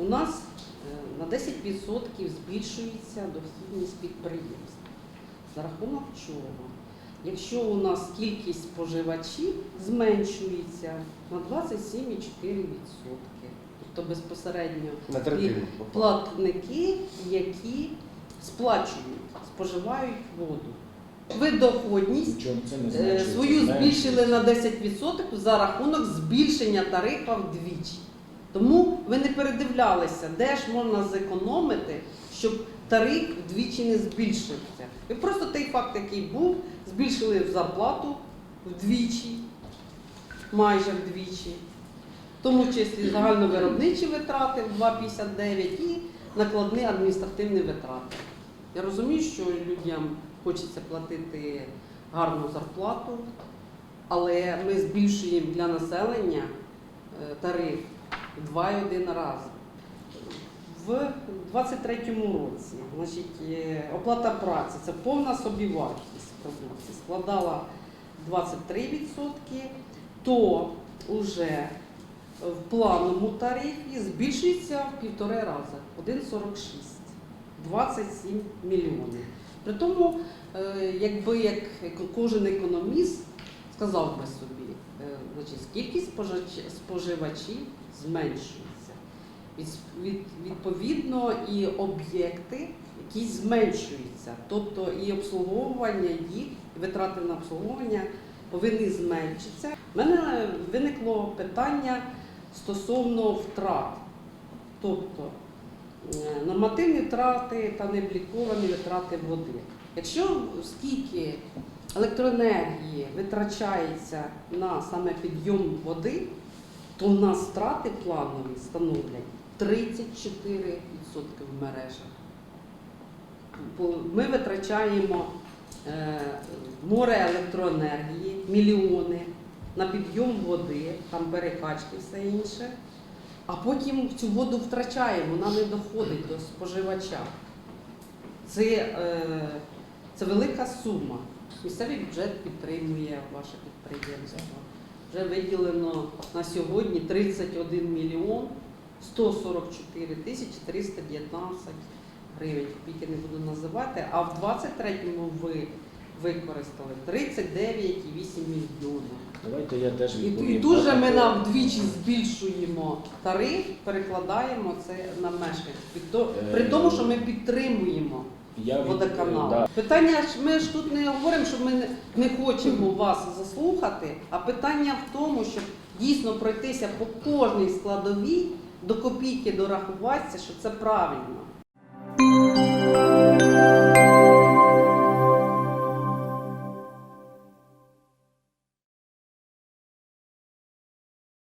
у нас е, на 10% збільшується дохідність підприємств. За рахунок чого? Якщо у нас кількість споживачів зменшується на 27,4%, тобто безпосередньо платники, які сплачують, споживають воду. Ви доходність е, свою збільшили на 10% за рахунок збільшення тарифа вдвічі. Тому ви не передивлялися, де ж можна зекономити, щоб тариф вдвічі не збільшився. Ви просто той факт, який був, збільшили зарплату вдвічі, майже вдвічі, в тому числі загальновиробничі витрати в 2,59 і накладні адміністративні витрати. Я розумію, що людям хочеться платити гарну зарплату, але ми збільшуємо для населення е, тариф 2,1 рази. В 2023 році значить, е, оплата праці це повна собівартість продукції складала 23%, то вже в плановому тарифі збільшується в півтори рази 1,46, 27 мільйонів. При тому, е, якби як кожен економіст сказав би собі, е, значить, кількість споживачів зменшується. Від- від- Відповідно, і об'єкти, які зменшуються, тобто і обслуговування їх, і витрати на обслуговування повинні зменшитися. У мене виникло питання стосовно втрат, тобто нормативні втрати та необліковані витрати води. Якщо скільки електроенергії витрачається на саме підйом води, то у нас втрати планові становлять 34% в мережах. Ми витрачаємо е, море електроенергії, мільйони на підйом води, там перекачки, все інше. А потім цю воду втрачаємо, вона не доходить до споживача. Це, е, це велика сума. Місцевий бюджет підтримує ваше підприємство. Вже виділено на сьогодні 31 мільйон 144 тисячі 319 гривень. Копійки не буду називати. А в 23-му ви використали 39,8 мільйонів. Давайте я теж І, відповім. і дуже ми нам вдвічі збільшуємо тариф, перекладаємо це на мешканців. Під то- При тому, що ми підтримуємо я від- водоканал. да. Питання ж ми ж тут не говоримо, що ми не, не хочемо вас заслухати, а питання в тому, щоб дійсно пройтися по кожній складовій до копійки дорахуватися, що це правильно.